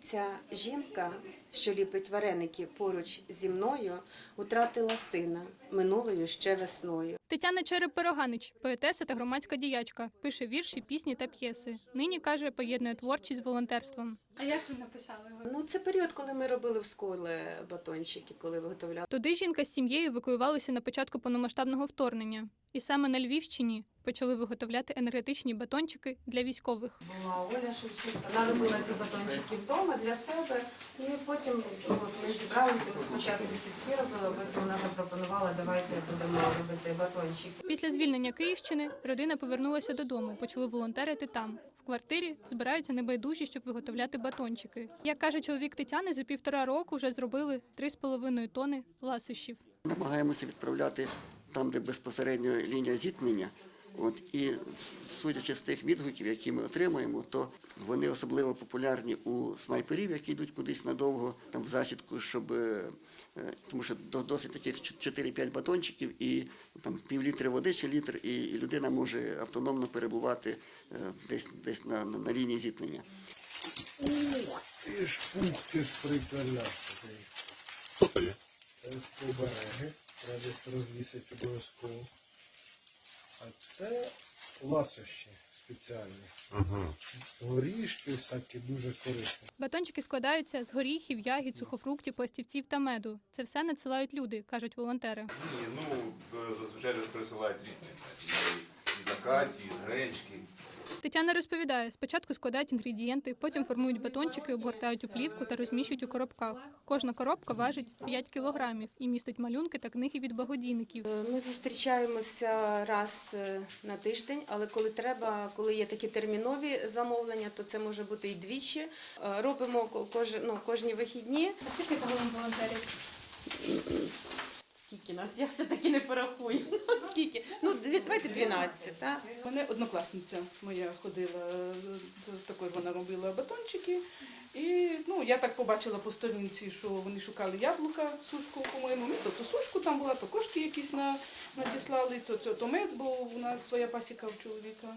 Ця жінка, що ліпить вареники поруч зі мною, утратила сина минулою ще весною. Тетяна Череп-Пироганич, поетеса та громадська діячка, пише вірші, пісні та п'єси. Нині каже, поєднує творчість з волонтерством. А як ви написали? Ну, це період, коли ми робили в школі батончики, коли виготовляли. Туди жінка з сім'єю евакуювалися на початку повномасштабного вторгнення, і саме на Львівщині почали виготовляти енергетичні батончики для військових. Була Оля Шевченко. Вона робила ці батончики вдома для себе. І потім от, ми зібралися, спочатку сітки робили, потім вона запропонувала, давайте будемо робити батончики. Після звільнення Київщини родина повернулася додому, почали волонтерити там. В квартирі збираються небайдужі, щоб виготовляти батончики. Як каже чоловік Тетяни, за півтора року вже зробили 3,5 тони ласощів. Намагаємося відправляти там, де безпосередньо лінія зіткнення. От і судячи з тих відгуків, які ми отримуємо, то вони особливо популярні у снайперів, які йдуть кудись надовго там в засідку, щоб е, е, тому що досить таких 4-5 батончиків і там півлітри води чи літр, і, людина може автономно перебувати е, десь десь на, на, на лінії зіткнення. Ти ж пух, ти ж приколясний. Що то є? Це обереги. Треба десь обов'язково. А це ласощі спеціальні. Ага. Горішки всякі дуже корисні. Батончики складаються з горіхів, ягід, сухофруктів, пластівців та меду. Це все надсилають люди, кажуть волонтери. Ні, ну е, зазвичай присилають різні і з акації, і з гречки. Тетяна розповідає, спочатку складають інгредієнти, потім формують батончики, обгортають у плівку та розміщують у коробках. Кожна коробка важить 5 кілограмів і містить малюнки та книги від благодійників. Е, Ми зустрічаємося раз е, на тиждень, але коли треба, коли є такі термінові замовлення, то це може бути і двічі. Е, Робимо ко- кож, ну, кожні вихідні. А скільки загалом волонтерів? Скільки нас? Я все-таки не порахую. Скільки? Ну, давайте 12, так? Мене однокласниця моя ходила такою такої, вона робила батончики. І ну, я так побачила по сторінці, що вони шукали яблука, сушку, по-моєму. Тобто сушку там була, то кошти якісь на, надіслали, то, це, то мед, бо у нас своя пасіка у чоловіка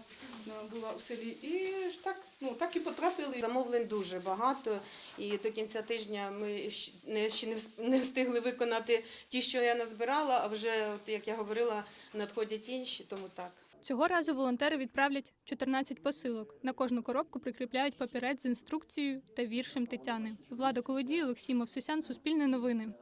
була в селі. І так, ну, так і потрапили. Замовлень дуже багато, і до кінця тижня ми ще не вс- не встигли виконати ті, що я назбирала, а вже, от, як я говорила, надходять інші, тому так. Цього разу волонтери відправлять 14 посилок. На кожну коробку прикріпляють папірець з інструкцією та віршем Тетяни. Влада Колодій, Олексій Мовсисян, Суспільне новини.